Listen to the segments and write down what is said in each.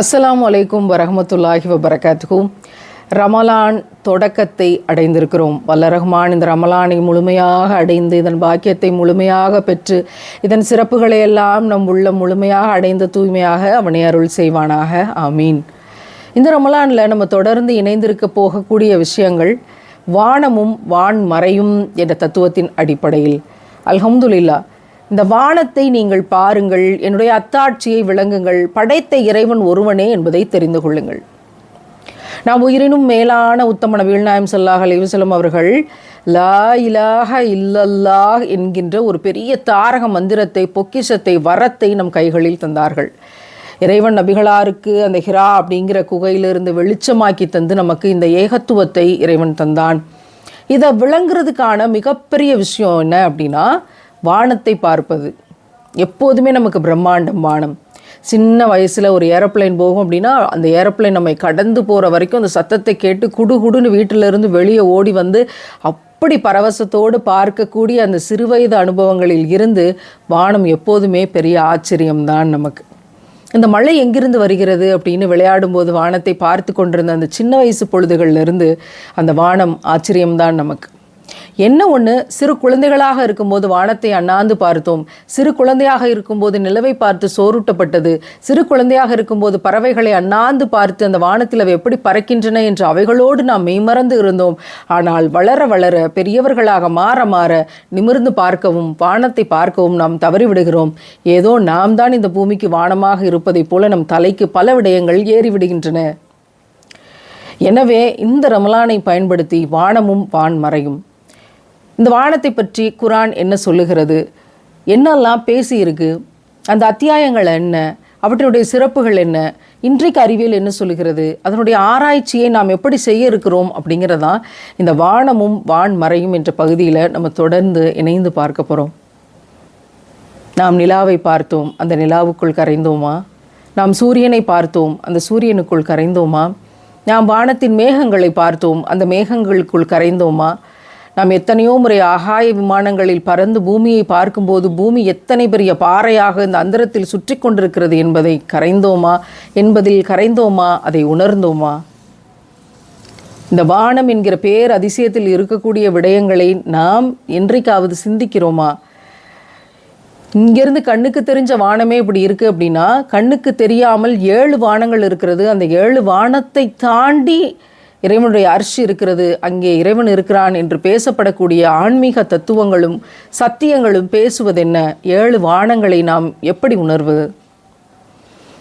அஸ்லாம் வலைக்கும் வரமத்துல்லாஹி வபரகாத்துக்கும் ரமலான் தொடக்கத்தை அடைந்திருக்கிறோம். வல்ல ரஹ்மான் இந்த ரமலானை முழுமையாக அடைந்து இதன் பாக்கியத்தை முழுமையாக பெற்று இதன் சிறப்புகளை எல்லாம் நம் உள்ள முழுமையாக அடைந்த தூய்மையாக அவனை அருள் செய்வானாக. ஆமீன். இந்த ரமலானில் நம்ம தொடர்ந்து இணைந்திருக்க போகக்கூடிய விஷயங்கள் வானமும் வான் மறையும் என்ற தத்துவத்தின் அடிப்படையில். அல்ஹம்துல்லா இந்த வானத்தை நீங்கள் பாருங்கள் என்னுடைய அத்தாட்சியை விளங்குங்கள் படைத்த இறைவன் ஒருவனே என்பதை தெரிந்து கொள்ளுங்கள். நாம் உயிரினும் மேலான உத்தம நபிகள் நாயம் சல்லாஹ் அலைவசலம் அவர்கள் லா இலாக இல்லல்லாஹ் என்கின்ற ஒரு பெரிய தாரக மந்திரத்தை பொக்கிஷத்தை வரத்தை நம் கைகளில் தந்தார்கள். இறைவன் நபிகளாருக்கு அந்த ஹிரா அப்படிங்கிற குகையிலிருந்து வெளிச்சமாக்கி தந்து நமக்கு இந்த ஏகத்துவத்தை இறைவன் தந்தான். இதை விளங்குறதுக்கான மிகப்பெரிய விஷயம் என்ன அப்படின்னா வானத்தை பார்ப்பது. எப்போதுமே நமக்கு பிரம்மாண்டம் வானம். சின்ன வயசில் ஒரு ஏரோப்ளேன் போகும் அப்படின்னா அந்த ஏரோப்ளேன் நம்மை கடந்து போகிற வரைக்கும் அந்த சத்தத்தை கேட்டு குடு குடுன்னு வீட்டிலிருந்து வெளியே ஓடி வந்து அப்படி பரவசத்தோடு பார்க்கக்கூடிய அந்த சிறுவயது அனுபவங்களில் இருந்து வானம் எப்போதுமே பெரிய ஆச்சரியம்தான் நமக்கு. இந்த மழை எங்கிருந்து வருகிறது அப்படின்னு விளையாடும்போது வானத்தை பார்த்து கொண்டிருந்த அந்த சின்ன வயசு பொழுதுகள்லேருந்து அந்த வானம் ஆச்சரியம்தான் நமக்கு. என்ன ஒன்று சிறு குழந்தைகளாக இருக்கும்போது வானத்தை அண்ணாந்து பார்த்தோம். சிறு குழந்தையாக இருக்கும்போது நிலவை பார்த்து சோறுட்டப்பட்டது சிறு குழந்தையாக இருக்கும்போது பறவைகளை அண்ணாந்து பார்த்து அந்த வானத்தில் அவை எப்படி பறக்கின்றன என்று அவைகளோடு நாம் மெய்மறந்து இருந்தோம். ஆனால் வளர வளர பெரியவர்களாக மாற மாற நிமிர்ந்து பார்க்கவும் வானத்தை பார்க்கவும் நாம் தவறிவிடுகிறோம். ஏதோ நாம் தான் இந்த பூமிக்கு வானமாக இருப்பதைப் போல நம் தலைக்கு பல விடயங்கள் ஏறிவிடுகின்றன. எனவே இந்த ரமலானை பயன்படுத்தி வானமும் வான்மறையும். மறையும் இந்த வானத்தை பற்றி குரான் என்ன சொல்லுகிறது? என்னெல்லாம் பேசியிருக்கு அந்த அத்தியாயங்கள் என்ன? அவற்றினுடைய சிறப்புகள் என்ன? இன்றைக்கு அறிவியல் என்ன சொல்லுகிறது? அதனுடைய ஆராய்ச்சியை நாம் எப்படி செய்ய இருக்கிறோம் அப்படிங்கிறதான் இந்த வானமும் வான் மறையும் என்ற பகுதியில் நம்ம தொடர்ந்து இணைந்து பார்க்க போகிறோம் நாம் நிலாவை பார்த்தோம் அந்த நிலாவுக்குள் கரைந்தோமா? நாம் சூரியனை பார்த்தோம் அந்த சூரியனுக்குள் கரைந்தோமா? நாம் வானத்தின் மேகங்களை பார்த்தோம் அந்த மேகங்களுக்குள் கரைந்தோமா? நாம் எத்தனையோ முறை ஆகாய விமானங்களில் பறந்து பூமியை பார்க்கும்போது பூமி எத்தனை பெரிய பாறையாக இந்த அந்தரத்தில் சுற்றி கொண்டிருக்கிறது என்பதை கரைந்தோமா? என்பதில் கரைந்தோமா? அதை உணர்ந்தோமா? இந்த வானம் என்கிற பேர் அதிசயத்தில் இருக்கக்கூடிய விடயங்களை நாம் என்றைக்காவது சிந்திக்கிறோமா? இங்கேருந்து கண்ணுக்கு தெரிஞ்ச வானமே இப்படி இருக்குது அப்படின்னா கண்ணுக்கு தெரியாமல் ஏழு வானங்கள் இருக்கிறது. அந்த ஏழு வானத்தை தாண்டி இறைவனுடைய அரிசி இருக்கிறது அங்கே இறைவன் இருக்கிறான் என்று பேசப்படக்கூடிய ஆன்மீக தத்துவங்களும் சத்தியங்களும் பேசுவதென்ன? ஏழு வானங்களை நாம் எப்படி உணர்வது?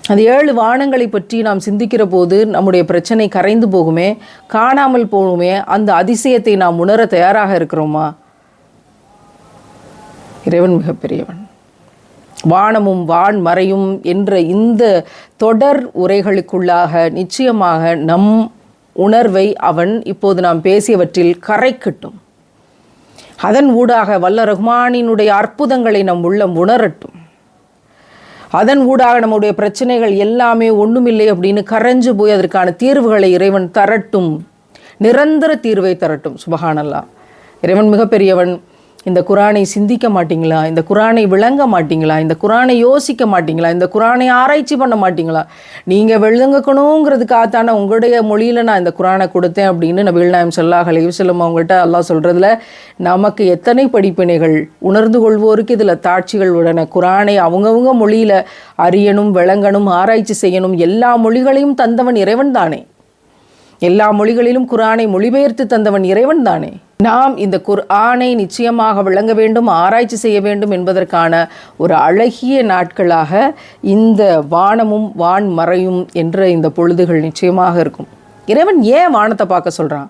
அந்த ஏழு வானங்களை பற்றி நாம் சிந்திக்கிற போது நம்முடைய பிரச்சனை கரைந்து போகுமே காணாமல் போகுமே அந்த அதிசயத்தை நாம் உணர தயாராக இருக்கிறோமா? இறைவன் மிகப்பெரியவன். வானமும் வான் மறையும் என்ற இந்த தொடர் உரைகளுக்குள்ளாக நிச்சயமாக நம் உணர்வை அவன் இப்போது நாம் பேசியவற்றில் கரைக்கட்டும். அதன் ஊடாக வல்ல ரஹ்மானினுடைய அற்புதங்களை நம் உள்ளம் உணரட்டும். அதன் ஊடாக நம்முடைய பிரச்சனைகள் எல்லாமே ஒன்றுமில்லை அப்படின்னு கரைஞ்சு போய் அதற்கான தீர்வுகளை இறைவன் தரட்டும். நிரந்தர தீர்வை தரட்டும். சுபஹானல்லா இறைவன் மிகப்பெரியவன். இந்த குரானை சிந்திக்க மாட்டிங்களா? இந்த குரானை விளங்க மாட்டிங்களா? இந்த குரானை யோசிக்க மாட்டிங்களா? இந்த குரானை ஆராய்ச்சி பண்ண மாட்டீங்களா? நீங்கள் விழுங்கக்கணுங்கிறதுக்காகத்தான உங்களுடைய மொழியில் நான் இந்த குரானை கொடுத்தேன் அப்படின்னு நபிகள் நாயம் சொல்லாஹ் அலைவசல்லம் அவங்ககிட்ட அல்லாஹ் சொல்கிறதுல நமக்கு எத்தனை படிப்பினைகள்? உணர்ந்து கொள்வோருக்கு இதில் தாட்சிகள் உடனே குரானை அவங்கவுங்க மொழியில் அறியணும் விளங்கணும் ஆராய்ச்சி செய்யணும். எல்லா மொழிகளையும் தந்தவன் இறைவன் தானே. எல்லா மொழிகளிலும் குரானை மொழிபெயர்த்து தந்தவன் இறைவன் தானே. நாம் இந்த குர் ஆணை நிச்சயமாக விளங்க வேண்டும் ஆராய்ச்சி செய்ய வேண்டும் என்பதற்கான ஒரு அழகிய நாட்களாக இந்த வானமும் வான் மறையும் என்ற இந்த பொழுதுகள் நிச்சயமாக இருக்கும். இறைவன் ஏன் வானத்தை பார்க்க சொல்கிறான்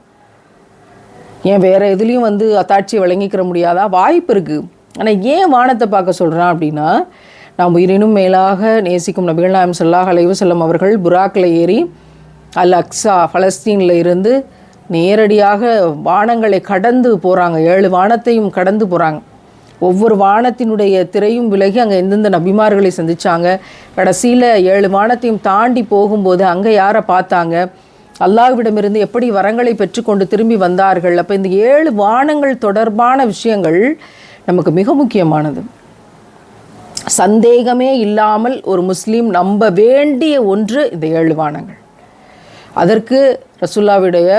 ஏன் வேறு எதுலேயும் வந்து அத்தாட்சியை வழங்கிக்கிற முடியாதா? வாய்ப்பு இருக்குது ஆனால் ஏன் வானத்தை பார்க்க சொல்கிறான் அப்படின்னா நாம் உயிரினும் மேலாக நேசிக்கும் நபிகள் நாயம் சொல்லாஹ் அலைவு செல்லம் அவர்கள் புராக்கில் ஏறி அல் அக்ஸா பலஸ்தீனில் இருந்து நேரடியாக வானங்களை கடந்து போகிறாங்க ஏழு வானத்தையும் கடந்து போகிறாங்க ஒவ்வொரு வானத்தினுடைய திரையும் விலகி அங்கே எந்தெந்த நபிமார்களை சந்தித்தாங்க கடைசியில் ஏழு வானத்தையும் தாண்டி போகும்போது அங்கே யாரை பார்த்தாங்க? அல்லாஹ்விடமிருந்து எப்படி வரங்களை பெற்றுக்கொண்டு திரும்பி வந்தார்கள்? அப்போ இந்த ஏழு வானங்கள் தொடர்பான விஷயங்கள் நமக்கு மிக முக்கியமானது. சந்தேகமே இல்லாமல் ஒரு முஸ்லீம் நம்ப வேண்டிய ஒன்று இந்த ஏழு வானங்கள். அதற்கு ரசுல்லாவுடைய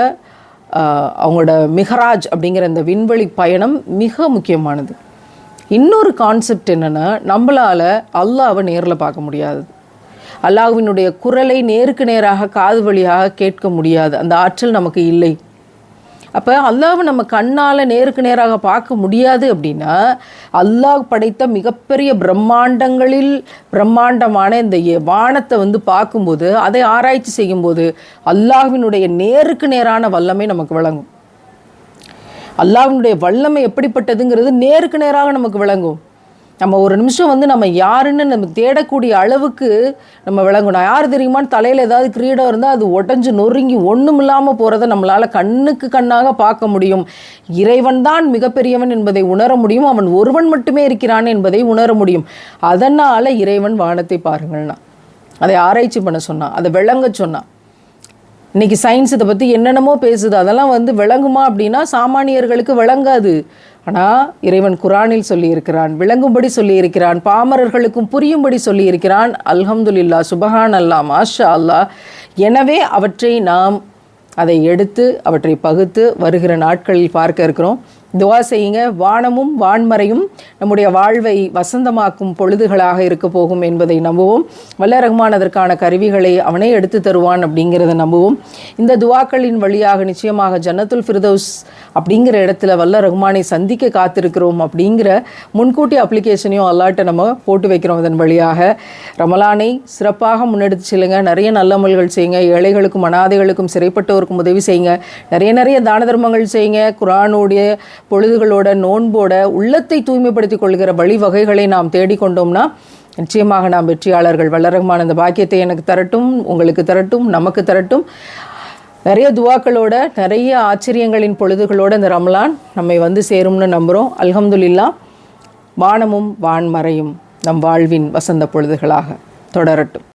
அவங்களோட மிஹராஜ் அப்படிங்கிற இந்த விண்வெளி பயணம் மிக முக்கியமானது. இன்னொரு கான்செப்ட் என்னென்னா நம்மளால் அல்லாவை நேரில் பார்க்க முடியாது. அல்லாஹ்வினுடைய குரலை நேருக்கு நேராக காது வழியாக கேட்க முடியாது. அந்த ஆற்றல் நமக்கு இல்லை. அப்போ அல்லாவை நம்ம கண்ணால் நேருக்கு நேராக பார்க்க முடியாது அப்படின்னா அல்லாஹ் படைத்த மிகப்பெரிய பிரம்மாண்டங்களில் பிரம்மாண்டமான இந்த வானத்தை வந்து பார்க்கும்போது அதை ஆராய்ச்சி செய்யும்போது அல்லாஹ்வினுடைய நேருக்கு நேரான வல்லமை நமக்கு விளங்கும். அல்லாஹ்வினுடைய வல்லமை எப்படிப்பட்டதுங்கிறது நேருக்கு நேராக நமக்கு விளங்கும். நம்ம ஒரு நிமிஷம் வந்து நம்ம யாருன்னு நம்ம தேடக்கூடிய அளவுக்கு நம்ம விளங்கணும். யார் தெரியுமான்னு தலையில் ஏதாவது கிரீடம் இருந்தால் அது உடஞ்சி நொறுங்கி ஒன்றும் இல்லாமல் போகிறத நம்மளால் கண்ணுக்கு கண்ணாக பார்க்க முடியும். இறைவன் தான் மிகப்பெரியவன் என்பதை உணர முடியும். அவன் ஒருவன் மட்டுமே இருக்கிறான் என்பதை உணர முடியும். அதனால் இறைவன் வானத்தை பாருங்கள்னா. அதை ஆராய்ச்சி பண்ண சொன்னான். அதை விளங்க சொன்னான். இன்றைக்கி சயின்ஸ் இதை பற்றி என்னென்னமோ பேசுது. அதெல்லாம் வந்து விளங்குமா அப்படின்னா சாமானியர்களுக்கு விளங்காது. ஆனால் இறைவன் குரானில் சொல்லியிருக்கிறான் விளங்கும்படி சொல்லியிருக்கிறான் பாமரர்களுக்கும் புரியும்படி சொல்லியிருக்கிறான். அல்ஹம்துல்லா சுபஹான் அல்லா மாஷா அல்லாஹ் எனவே அவற்றை நாம் அதை எடுத்து அவற்றை பகுத்து வருகிற நாட்களில் பார்க்க இருக்கிறோம். துவா செய்யுங்க. வானமும் வான்மறையும் நம்முடைய வாழ்வை வசந்தமாக்கும் பொழுதுகளாக இருக்க போகும் என்பதை நம்புவோம். வல்ல ரஹ்மான் அதற்கான கருவிகளை அவனே எடுத்து தருவான் அப்படிங்கிறத நம்புவோம். இந்த துவாக்களின் வழியாக நிச்சயமாக ஜன்னத்துல் ஃபிர்தௌஸ் அப்படிங்கிற இடத்துல வல்ல ரஹ்மானை சந்திக்க காத்திருக்கிறோம் அப்படிங்கிற முன்கூட்டி அப்ளிகேஷனையும் அல்லாட்ட நம்ம போட்டு வைக்கிறோம் அதன் வழியாக. ரமலானை சிறப்பாக முன்னெடுத்து செல்லுங்க. நிறைய நல்லமல்கள் செய்யுங்க. ஏழைகளுக்கும் அனாதைகளுக்கும் சிறைப்பட்டோருக்கும் உதவி செய்யுங்க. நிறைய நிறைய தான தர்மங்கள் செய்யுங்க. குரானுடைய பொழுதுகளோட நோன்போட உள்ளத்தை தூய்மைப்படுத்திக் கொள்கிற வழிவகைகளை நாம் தேடிக்கொண்டோம்னா நிச்சயமாக நாம் வெற்றியாளர்கள். வல்லரகமான அந்த பாக்கியத்தை எனக்கு தரட்டும் உங்களுக்கு தரட்டும் நமக்கு தரட்டும். நிறைய துவாக்களோட நிறைய ஆச்சரியங்களின் பொழுதுகளோட இந்த ரமலான் நம்மை வந்து சேரும்னு நம்புகிறோம் அல்ஹம்துல்லா வானமும் வான்மறையும் நம் வாழ்வின் வசந்த பொழுதுகளாக தொடரட்டும்.